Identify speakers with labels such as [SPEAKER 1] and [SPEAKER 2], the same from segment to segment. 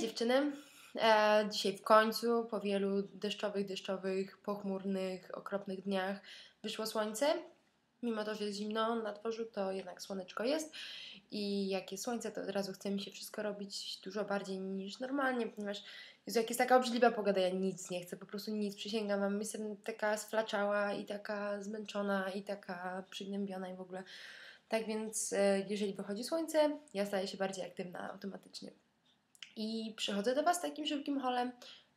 [SPEAKER 1] dziewczyny. E, dzisiaj w końcu, po wielu deszczowych, deszczowych, pochmurnych, okropnych dniach, wyszło słońce. Mimo to, że jest zimno na dworzu, to jednak słoneczko jest. I jak jest słońce, to od razu chce mi się wszystko robić dużo bardziej niż normalnie, ponieważ Jezu, jak jest taka obrzydliwa pogoda, ja nic nie chcę, po prostu nic, przysięgam wam. Jestem taka sflaczała i taka zmęczona i taka przygnębiona i w ogóle. Tak więc, e, jeżeli wychodzi słońce, ja staję się bardziej aktywna automatycznie. I przychodzę do Was takim szybkim holem,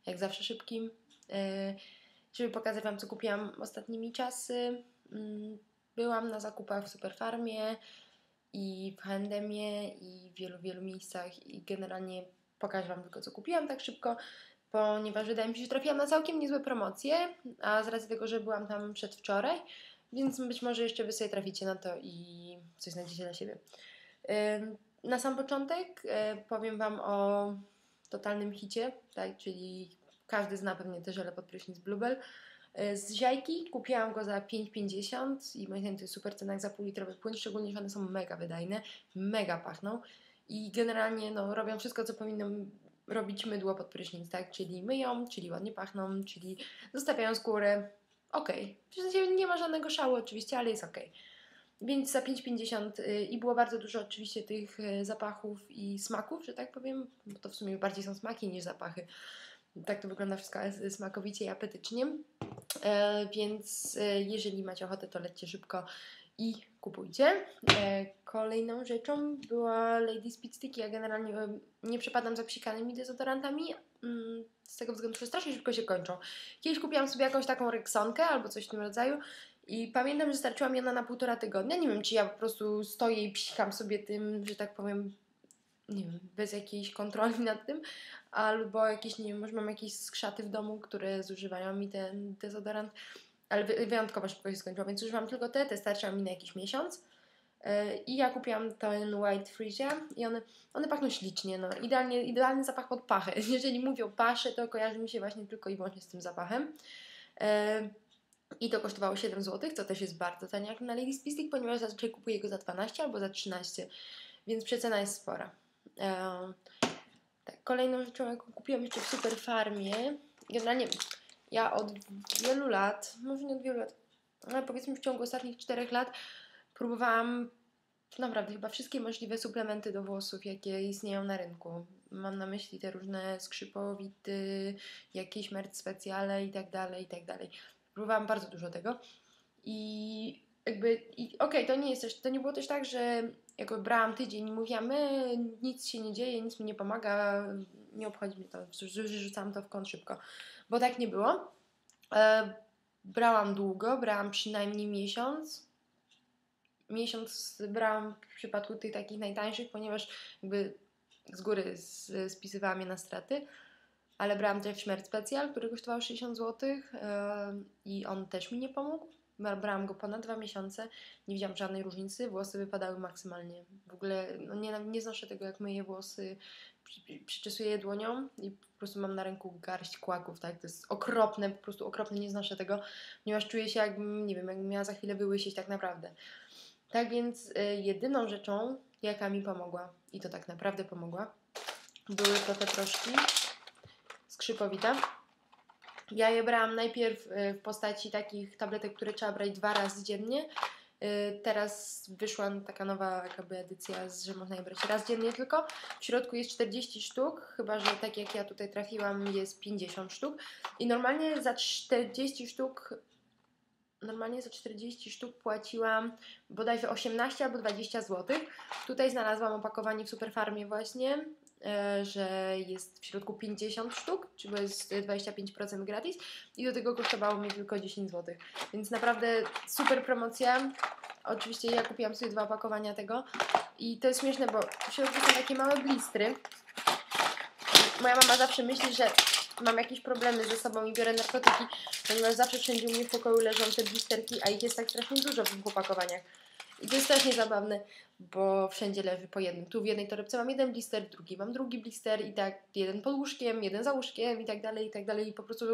[SPEAKER 1] jak zawsze szybkim, e, żeby pokazać Wam, co kupiłam ostatnimi czasy. Mm, byłam na zakupach w Superfarmie i w H&Mie i w wielu, wielu miejscach i generalnie pokażę Wam tylko, co kupiłam tak szybko, ponieważ wydaje mi się, że trafiłam na całkiem niezłe promocje, a z racji tego, że byłam tam przedwczoraj, więc być może jeszcze Wy sobie traficie na to i coś znajdziecie dla siebie. Na sam początek e, powiem Wam o totalnym hicie, tak, czyli każdy zna pewnie te żele pod prysznic Bluebell. E, Z ziajki kupiłam go za 5,50 i moim zdaniem to jest super cena jak za półlitrowy płyn, szczególnie, że one są mega wydajne, mega pachną i generalnie no, robią wszystko, co powinno robić mydło pod prysznic, tak, czyli myją, czyli ładnie pachną, czyli zostawiają skórę, okej. W sensie nie ma żadnego szału oczywiście, ale jest okej. Więc za 5,50 y, i było bardzo dużo oczywiście tych y, zapachów i smaków, że tak powiem, bo to w sumie bardziej są smaki niż zapachy. Tak to wygląda wszystko y, smakowicie i apetycznie. E, więc jeżeli macie ochotę, to lećcie szybko i kupujcie. E, kolejną rzeczą była Lady Speed Sticky. Ja generalnie nie przepadam za psikanymi dezodorantami, mm, z tego względu, że strasznie szybko się kończą. Kiedyś kupiłam sobie jakąś taką Rexonkę albo coś w tym rodzaju i pamiętam, że starczyła mi ona na półtora tygodnia. Nie wiem, czy ja po prostu stoję i psikam sobie tym, że tak powiem, nie wiem, bez jakiejś kontroli nad tym, albo jakieś, nie wiem, może mam jakieś skrzaty w domu, które zużywają mi ten dezodorant, ale wy- wyjątkowo szybko się skończyło, więc używam tylko te, te starczają mi na jakiś miesiąc. Yy, I ja kupiłam ten White Frisia i one, one pachną ślicznie, no. Idealnie, idealny zapach pod pachę. Jeżeli mówię o pasze, to kojarzy mi się właśnie tylko i wyłącznie z tym zapachem. I to kosztowało 7 zł, co też jest bardzo tanie jak na Lady Stick, ponieważ zazwyczaj kupuję go za 12 albo za 13, więc przecena jest spora. Tak, kolejną rzeczą, jaką kupiłam jeszcze w Superfarmie, generalnie ja od wielu lat, może nie od wielu lat, ale powiedzmy w ciągu ostatnich 4 lat próbowałam naprawdę chyba wszystkie możliwe suplementy do włosów, jakie istnieją na rynku. Mam na myśli te różne skrzypowity, jakieś merc specjale i tak dalej, i tak dalej. Próbowałam bardzo dużo tego i jakby, i okej, to nie jest też, to nie było też tak, że jakby brałam tydzień i mówiłam, my, nic się nie dzieje, nic mi nie pomaga, nie obchodzi mnie to, rzucałam to w kąt szybko, bo tak nie było. E, brałam długo, brałam przynajmniej miesiąc. Miesiąc brałam w przypadku tych takich najtańszych, ponieważ jakby z góry spisywałam je na straty, ale brałam też Schmerz Specjal, który kosztował 60 zł i on też mi nie pomógł. Bra- Brałam go ponad dwa miesiące, nie widziałam żadnej różnicy, włosy wypadały maksymalnie. W ogóle no nie, nie znoszę tego, jak myję włosy, przy- przy- przyczesuję je dłonią i po prostu mam na ręku garść kłaków, tak? To jest okropne, po prostu okropne, nie znoszę tego, ponieważ czuję się jakbym, nie wiem, jakbym miała za chwilę wyłysieć tak naprawdę. Tak więc y, jedyną rzeczą, jaka mi pomogła, i to tak naprawdę pomogła, były to te proszki skrzypowita. Ja je brałam najpierw y, w postaci takich tabletek, które trzeba brać dwa razy dziennie. Y, Teraz wyszła taka nowa jakby edycja, że można je brać raz dziennie tylko. W środku jest 40 sztuk, chyba że tak jak ja tutaj trafiłam jest 50 sztuk. I normalnie za 40 sztuk normalnie za 40 sztuk płaciłam bodajże 18 albo 20 zł. Tutaj znalazłam opakowanie w Superfarmie właśnie, że jest w środku 50 sztuk, czyli jest 25% gratis i do tego kosztowało mnie tylko 10 zł. Więc naprawdę super promocja. Oczywiście ja kupiłam sobie dwa opakowania tego i to jest śmieszne, bo w środku są takie małe blistry. Moja mama zawsze myśli, że mam jakieś problemy ze sobą i biorę narkotyki, ponieważ zawsze wszędzie u mnie w pokoju leżą te blisterki, a ich jest tak strasznie dużo w tych opakowaniach. I to jest strasznie zabawne, bo wszędzie leży po jednym. Tu w jednej torebce mam jeden blister, w drugiej mam drugi blister i tak jeden pod łóżkiem, jeden za łóżkiem i tak dalej, i tak dalej. I po prostu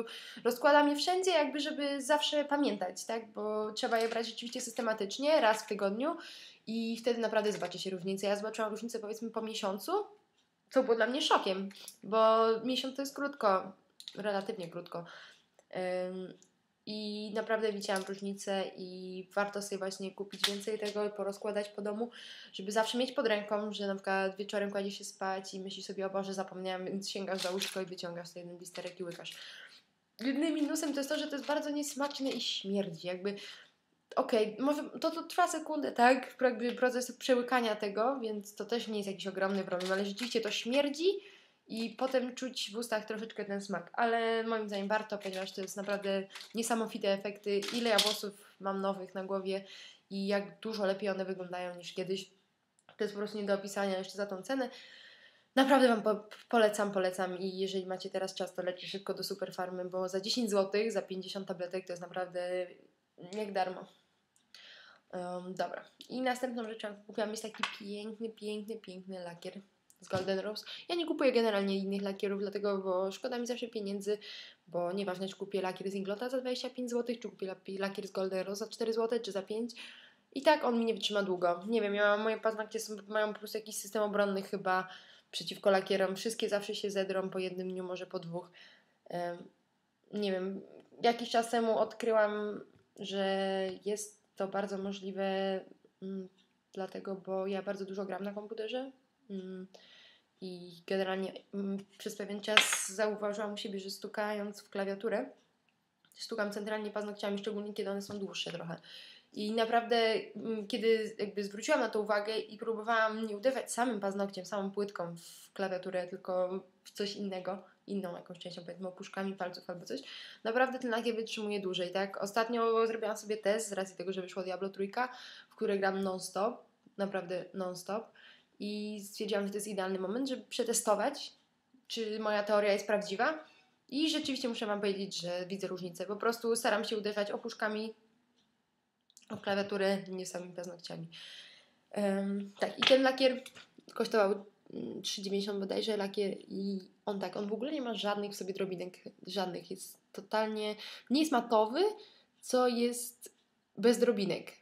[SPEAKER 1] rozkładam je wszędzie, jakby żeby zawsze pamiętać, tak? Bo trzeba je brać rzeczywiście systematycznie, raz w tygodniu i wtedy naprawdę zobaczy się różnicę. Ja zobaczyłam różnicę powiedzmy po miesiącu, co było dla mnie szokiem, bo miesiąc to jest krótko, relatywnie krótko. I naprawdę widziałam różnicę i warto sobie właśnie kupić więcej tego i porozkładać po domu, żeby zawsze mieć pod ręką, że na przykład wieczorem kładzie się spać i myślisz sobie, o Boże, zapomniałam, więc sięgasz za łóżko i wyciągasz sobie jeden blisterek i łykasz. Jedynym minusem to jest to, że to jest bardzo niesmaczne i śmierdzi, jakby okej, okay, może to, to trwa sekundę, tak? Jakby proces przełykania tego, więc to też nie jest jakiś ogromny problem, ale rzeczywiście to śmierdzi i potem czuć w ustach troszeczkę ten smak. Ale moim zdaniem warto, ponieważ to jest naprawdę niesamowite efekty. Ile ja włosów mam nowych na głowie i jak dużo lepiej one wyglądają niż kiedyś. To jest po prostu nie do opisania jeszcze za tą cenę. Naprawdę Wam po polecam, polecam i jeżeli macie teraz czas, to lećcie szybko do Superfarmy, bo za 10 zł, za 50 tabletek to jest naprawdę jak darmo. Um, dobra. I następną rzeczą, kupiłam, jest taki piękny, piękny, piękny lakier z Golden Rose. Ja nie kupuję generalnie innych lakierów, dlatego, bo szkoda mi zawsze pieniędzy, bo nieważne, czy kupię lakier z Inglota za 25 zł, czy kupię lakier z Golden Rose za 4 zł, czy za 5 i tak on mi nie wytrzyma długo. Nie wiem, ja, moje paznokcie są, mają po prostu jakiś system obronny chyba przeciwko lakierom. Wszystkie zawsze się zedrą po jednym dniu, może po dwóch. Nie wiem, jakiś czas temu odkryłam, że jest to bardzo możliwe, mm, dlatego, bo ja bardzo dużo gram na komputerze. Mm, i generalnie mm, przez pewien czas zauważyłam u siebie, że stukając w klawiaturę, stukam centralnie paznokciami, szczególnie kiedy one są dłuższe trochę. I naprawdę, mm, kiedy jakby zwróciłam na to uwagę i próbowałam nie uderzać samym paznokciem, samą płytką w klawiaturę, tylko w coś innego, inną jakąś częścią, powiedzmy opuszkami palców albo coś, naprawdę ten lakier wytrzymuje dłużej, tak? Ostatnio zrobiłam sobie test z racji tego, że wyszło Diablo trójka, w której gram non-stop, naprawdę non-stop i stwierdziłam, że to jest idealny moment, żeby przetestować, czy moja teoria jest prawdziwa. I rzeczywiście muszę Wam powiedzieć, że widzę różnicę. Po prostu staram się uderzać opuszkami o klawiaturę, nie samymi paznokciami. Um, tak, i ten lakier kosztował 3,90 mm, bodajże lakier i on tak, on w ogóle nie ma żadnych w sobie drobinek, żadnych, jest totalnie, nie jest matowy, co jest bez drobinek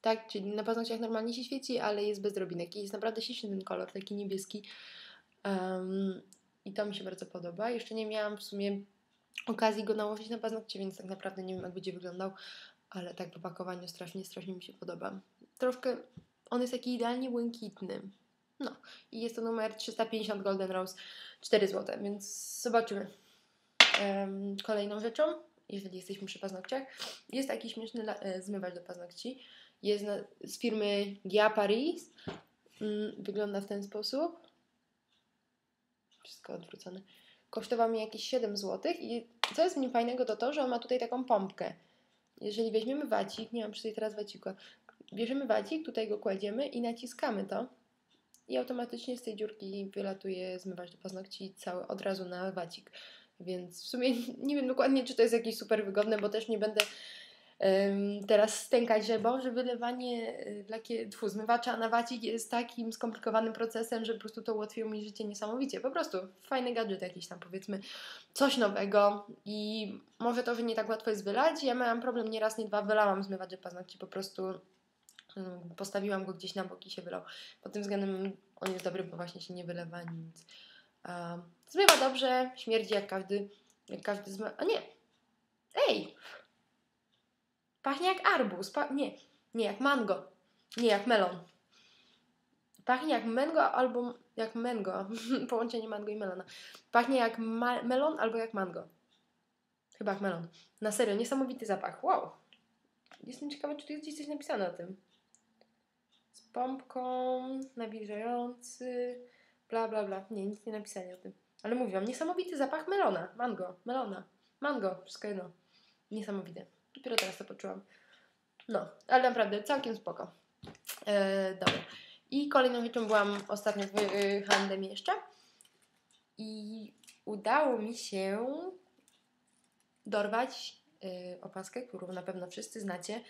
[SPEAKER 1] tak? Czyli na paznokciach normalnie się świeci, ale jest bez drobinek i jest naprawdę śliczny ten kolor, taki niebieski. Um, I to mi się bardzo podoba. Jeszcze nie miałam w sumie okazji go nałożyć na paznokcie, więc tak naprawdę nie wiem, jak będzie wyglądał, ale tak po pakowaniu strasznie, strasznie mi się podoba. Troszkę, on jest taki idealnie błękitny. No, i jest to numer 350 Golden Rose, 4 zł, więc zobaczymy. Um, kolejną rzeczą, jeżeli jesteśmy przy paznokciach, jest taki śmieszny e, zmywacz do paznokci jest na, z firmy Gia Paris. Mm, wygląda w ten sposób. Wszystko odwrócone. Kosztował mi jakieś 7 zł i co jest w nim fajnego to to, że on ma tutaj taką pompkę. Jeżeli weźmiemy wacik, nie mam przy teraz wacika, bierzemy wacik, tutaj go kładziemy i naciskamy to i automatycznie z tej dziurki wylatuje zmywać do paznokci cały od razu na wacik. Więc w sumie nie wiem dokładnie, czy to jest jakieś super wygodne, bo też nie będę teraz stękać, że Boże, wylewanie y, lakie, tfu, zmywacza na wacik jest takim skomplikowanym procesem, że po prostu to ułatwiło mi życie niesamowicie. Po prostu fajny gadżet jakiś tam, powiedzmy, coś nowego i może to, że nie tak łatwo jest wylać. Ja miałam problem nie raz, nie dwa, wylałam zmywacz do paznokci, po prostu postawiłam go gdzieś na boki się wylał. Pod tym względem on jest dobry, bo właśnie się nie wylewa nic. Zmywa dobrze, śmierdzi jak każdy, jak każdy zmywa. A nie! Ej! Pachnie jak arbuz. Pa nie, nie jak mango. Nie jak melon. Pachnie jak mango albo jak mango. Połączenie mango i melona. Pachnie jak melon albo jak mango. Chyba jak melon. Na serio, niesamowity zapach. Wow. Jestem ciekawa, czy tu jest gdzieś coś napisane o tym. Z pompką, nawilżający, bla bla bla. Nie, nic nie napisane o tym. Ale mówiłam, niesamowity zapach melona. Mango, melona. Mango, wszystko jedno. Niesamowite. Dopiero teraz to poczułam. No, ale naprawdę całkiem spoko. E, dobra. I kolejną rzeczą byłam ostatnio w handem jeszcze. I udało mi się dorwać y, opaskę, którą na pewno wszyscy znacie,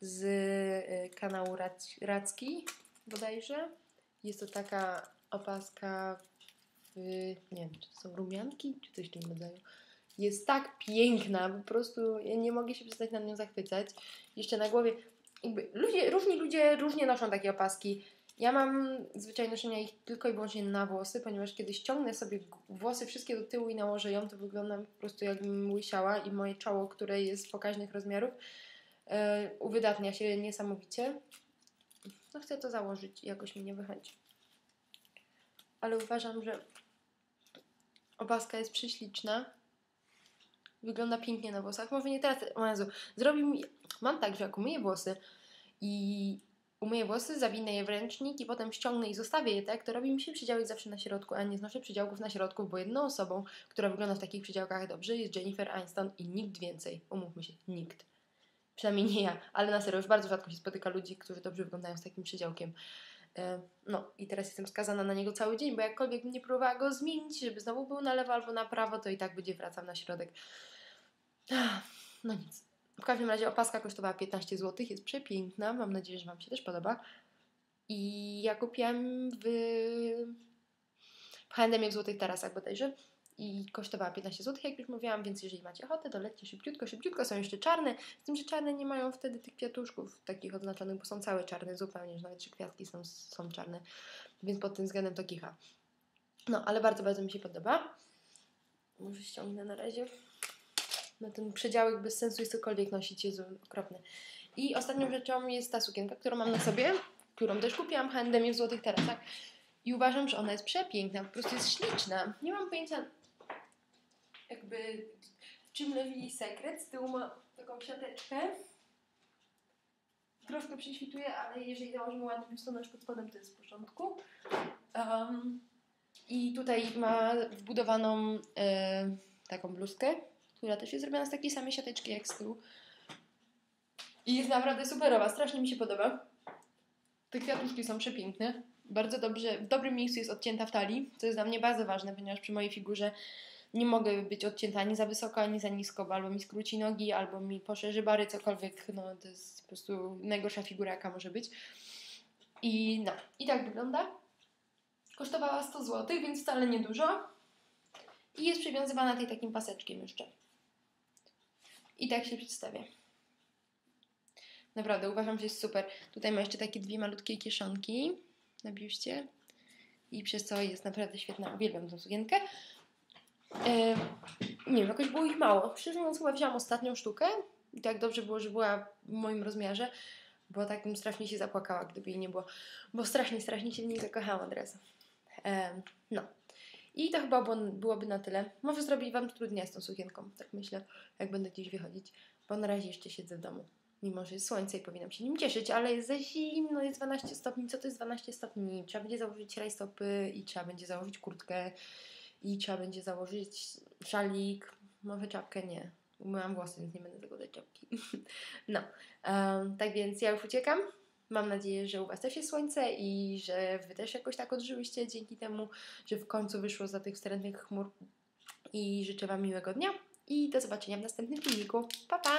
[SPEAKER 1] z y, kanału Racki bodajże. Jest to taka opaska w, nie wiem, czy to są rumianki, czy coś w tym rodzaju jest tak piękna, po prostu ja nie mogę się przestać nad nią zachwycać. Jeszcze na głowie, jakby ludzie, różni ludzie różnie noszą takie opaski. Ja mam zwyczaj noszenia ich tylko i wyłącznie na włosy, ponieważ kiedy ściągnę sobie włosy wszystkie do tyłu i nałożę ją, to wyglądam po prostu jakbym łysiała i moje czoło, które jest pokaźnych rozmiarów, yy, uwydatnia się niesamowicie. No chcę to założyć i jakoś mi nie wychodzi. Ale uważam, że opaska jest prześliczna. Wygląda pięknie na włosach. Może nie teraz, o Jezu, zrobi mi... Mam tak, że jak umyję włosy i umyję włosy, zawinę je w ręcznik i potem ściągnę i zostawię je tak, to robi mi się przydziałek zawsze na środku, a nie znoszę przydziałków na środku, bo jedną osobą, która wygląda w takich przydziałkach dobrze jest Jennifer Aniston i nikt więcej. Umówmy się, nikt. Przynajmniej nie ja, ale na serio, już bardzo rzadko się spotyka ludzi, którzy dobrze wyglądają z takim przydziałkiem. E, no i teraz jestem skazana na niego cały dzień, bo jakkolwiek nie próbowała go zmienić, żeby znowu był na lewo albo na prawo, to i tak będzie wracał na środek. No nic. W każdym razie opaska kosztowała 15 zł, jest przepiękna, mam nadzieję, że Wam się też podoba. I ja kupiłam w, w H&M w Złotych Tarasach bodajże i kosztowała 15 zł, jak już mówiłam, więc jeżeli macie ochotę, to lećcie szybciutko, szybciutko, są jeszcze czarne, z tym, że czarne nie mają wtedy tych kwiatuszków takich odznaczonych, bo są całe czarne zupełnie, że nawet trzy kwiatki są, są czarne, więc pod tym względem to kicha. No, ale bardzo, bardzo mi się podoba. Może ściągnę na razie. No ten przedziałek bez sensu jest cokolwiek nosić, jest okropny. I ostatnią rzeczą jest ta sukienka, którą mam na sobie, którą też kupiłam H&M w Złotych Tarasach. I uważam, że ona jest przepiękna, po prostu jest śliczna. Nie mam pojęcia, jakby w czym leży sekret. Z tyłu ma taką siateczkę. Troszkę prześwituje, ale jeżeli założymy ładny biustonosz pod spodem, to jest w porządku. Um, I tutaj ma wbudowaną e, taką bluzkę, która też jest zrobiona z takiej samej siateczki jak z tyłu. I jest naprawdę superowa, strasznie mi się podoba. Te kwiatuszki są przepiękne. Bardzo dobrze, w dobrym miejscu jest odcięta w talii, co jest dla mnie bardzo ważne, ponieważ przy mojej figurze nie mogę być odcięta ani za wysoko, ani za nisko, bo albo mi skróci nogi, albo mi poszerzy bary, cokolwiek, no to jest po prostu najgorsza figura, jaka może być. I no, i tak wygląda. Kosztowała 100 zł, więc wcale niedużo. I jest przywiązywana tutaj takim paseczkiem jeszcze. I tak się przedstawia. Naprawdę, uważam, że jest super. Tutaj ma jeszcze takie dwie malutkie kieszonki na biuście. I przez co jest naprawdę świetna. Uwielbiam tę sukienkę. E, nie wiem, jakoś było ich mało. Szczerze mówiąc, chyba wziąłam ostatnią sztukę i tak dobrze było, że była w moim rozmiarze, bo tak bym strasznie się zapłakała, gdyby jej nie było, bo strasznie, strasznie się w niej zakochałam od razu. E, no. I to chyba było, byłoby na tyle. Może zrobić Wam trudniej z tą sukienką, tak myślę, jak będę gdzieś wychodzić, bo na razie jeszcze siedzę w domu. Mimo, że jest słońce i powinnam się nim cieszyć, ale jest zimno, jest 12 stopni. Co to jest 12 stopni? Trzeba będzie założyć rajstopy i trzeba będzie założyć kurtkę i trzeba będzie założyć szalik, może czapkę nie. Umyłam włosy, więc nie będę zakładać czapki. no, um, tak więc ja już uciekam. Mam nadzieję, że u Was też jest słońce i że Wy też jakoś tak odżyłyście dzięki temu, że w końcu wyszło za tych wstrętnych chmur. I życzę Wam miłego dnia i do zobaczenia w następnym filmiku. Pa, pa!